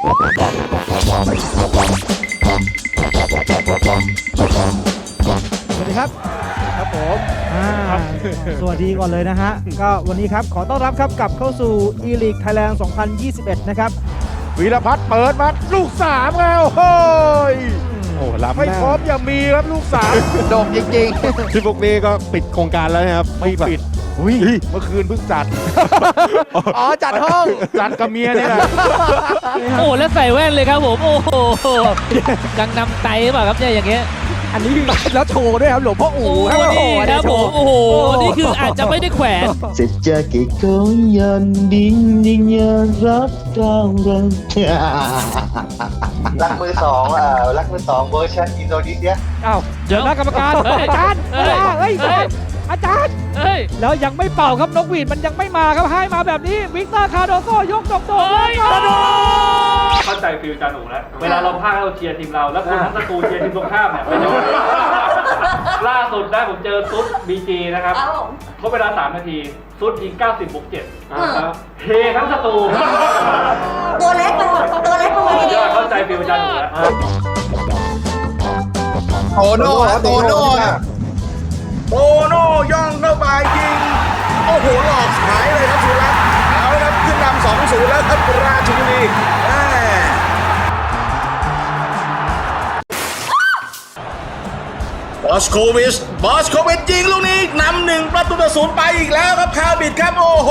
สวัสดีครับครับผมอ่าสวัสดีก่อนเลยนะฮะ ก็วันนี้ครับ ขอต้อนรับครับกลับเข้าสู่ e-league Thailand 2021 นะครับ วีรพัฒน์เปิดมาลูกสามแล้วโอ้ยโอ้ล้ำไม่หน้าพร้อมอย่ามีครับลูกสามโด่งจริงๆที่พวกนี้ก็ปิดโครงการแล้วนะครับไม่ปิด อุ้ยเมื่อคืนเพิ่งจัด อ๋อจัดห้อง จัดกับเมียเนี่ยแหละโอ้ แล้วใส่แว่นเลยครับผม โอ้โหกังนำไตหรือเปล่าครับเนี่ยอย่างเงี้ย อันนี้แล้วโชว์ด้วยครับหลวงพ่อโอ้อู๋โหครับนี่ครับผมโอ้โห นี่คืออาจจะไม่ได้แขวน Sejak kau yang dindingnya raftaran รักมือสองอ่ารักมือสองเวอร์ชันอินโดนีเซียอ้าว เดี๋ยวนะกรรมการเฮ้ยอาจารย์เฮ้ย เฮ้ยเฮ้ยอาจารย์ เฮ้ย แล้วยังไม่เป่าครับนกหวีดมันยังไม่มาครับให้มาแบบนี้ วิกเตอร์คาร์โดโซยกดอกโดดเฮ้ยคาร์โดเข้าใจฟิลจาหนูแล้ว เวลาเราพากย์เราเชียร์ทีมเรา แล้วคนทั้งสตูเชียร์ทีมตรงข้ามเนี่ยเป็นยังไงล่าสุดได้ผมเจอซุดบีจีนะครับครบเวลา 3 นาที ซุดยิง 90บวก7นะครับเฮทั้งสตูตัวเล็กไปหมดตัวเล็กไปหมดทียเดียอวดเข้าใจฟิลจาหนูแล้ว โตโน่ฮะโตโน่ฮะโตโน่ย่องเข้าไปยิง โอ้โหหลอกหายเลยครับสุรัตน์เอาละครับขึ้นนำสองศูนย์แล้วครับราชบุรีแม่บอสโควิชบอสโควิชยิงลูกนี้นำหนึ่งประตูต่อศูนย์ไปอีกแล้วครับคาบิดครับ โอ้โห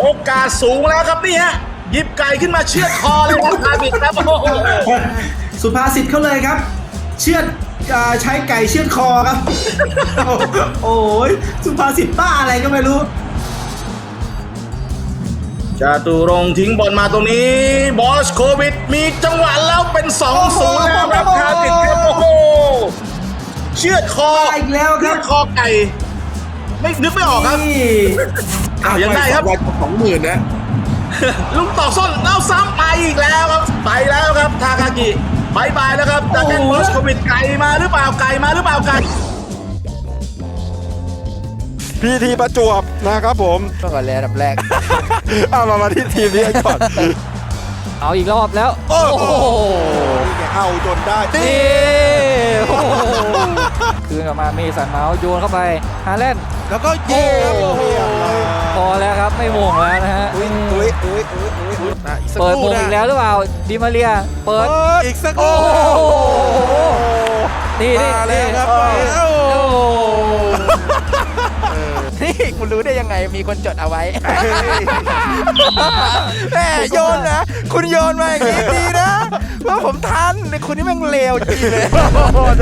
โอกาสสูงแล้วครับนี่ฮะหยิบไก่ขึ้นมาเชือดคอเลยครับคาบิดครับโอ้โห สุภาษิตเขาเลยครับ เชือดอ่าใช้ไก่เชือดคอครับ โอ้ยสุภาษิตบ้าอะไรก็ไม่รู้จาตุรงค์ทิ้งบอลมาตรงนี้ บอสโควิด มีจังหวะแล้วเป็น2อศูนย์แล้วครับคาติดครับโอ้โหเชือดคออีกแล้วครับเชือดคอไก่ไม่นึกไม่ออกครับนี่อ้าวยังได้ครับสองหมื่นนะลุงต่อส้นแล้วซ้ำไปอีกแล้วครับ ไปแล้วครับทาคากิ บายบายแล้วครับจากนั้นบอสโควิดไก่มาหรือเปล่าไก่มาหรือเปล่าไก่พีทีประจวบนะครับผมก็ก่อนเลยอันดับแรก เอามามาที่ทีมนี้ก่อนเอาอีกรอบแล้ว โอ้โอ้โหโหนี่ไงเอาจนได้นี่โอ้โหคืนกลับมาเมสันเมาส์โยนเข้าไปฮาแลนด์แล้วก็ยิงครับโอ้โห พอแล้วครับไม่โมงแล้วนะฮะอุ้ยอุ้ยอุ้ยอุ้ยอุ้ยอะอีกสักเปิดคม่งอีกแล้วหรือเปล่าดิมาเรียเปิด เปิดอีกสักโอ้โห นี่นี่มาแล้วครับเออไปแล้วโอ้โหนี่คุณรู้ได้ยังไงมีคนจดเอาไว้ แหมโยนนะ คุณโยนมาอย่างนี้ดีนะ ว่าผมทันแต่คุณนี่แม่งเลวจริงเลย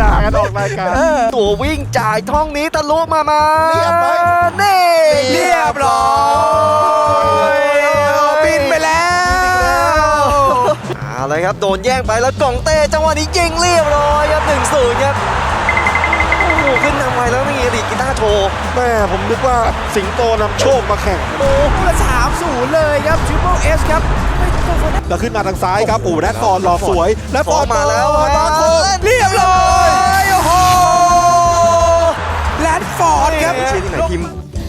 ด่ากันออกรายการตัววิ่งจ่ายท่องนี้ทะลุมามาเรียบไหมนี่เรียบร้อยบินไปแล้วเอาเลยครับโดนแย่งไปแล้วกล่องเต้จังหวะนี้ยิงเรียบร้อยครับหนึ่งศูนย์ครับโอ้โหขึ้นนำไวแล้วมีดีดกีตาร์โชว์แม่ผมนึกว่าสิงโตนำโชคมาแข่งโอ้โหสามศูนย์เลยครับทริปเปิลเอสครับ แล้วขึ้นมาทางซ้ายครับโอ้แรดฟอร์ดหล่อสวยและฟอร์ดมาแล้วบาโคเรียบร้อยโอ้โหแรดฟอร์ดครับเชียร์ที่ไหนทีม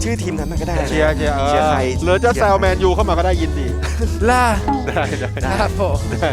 ชื่อทีมนั้นมันก็ได้นะเชียร์เชียร์เชียร์ใครหรือจะแซวแมนยูเข้ามาก็ได้ยินดีล่าได้ได้ครับผมได้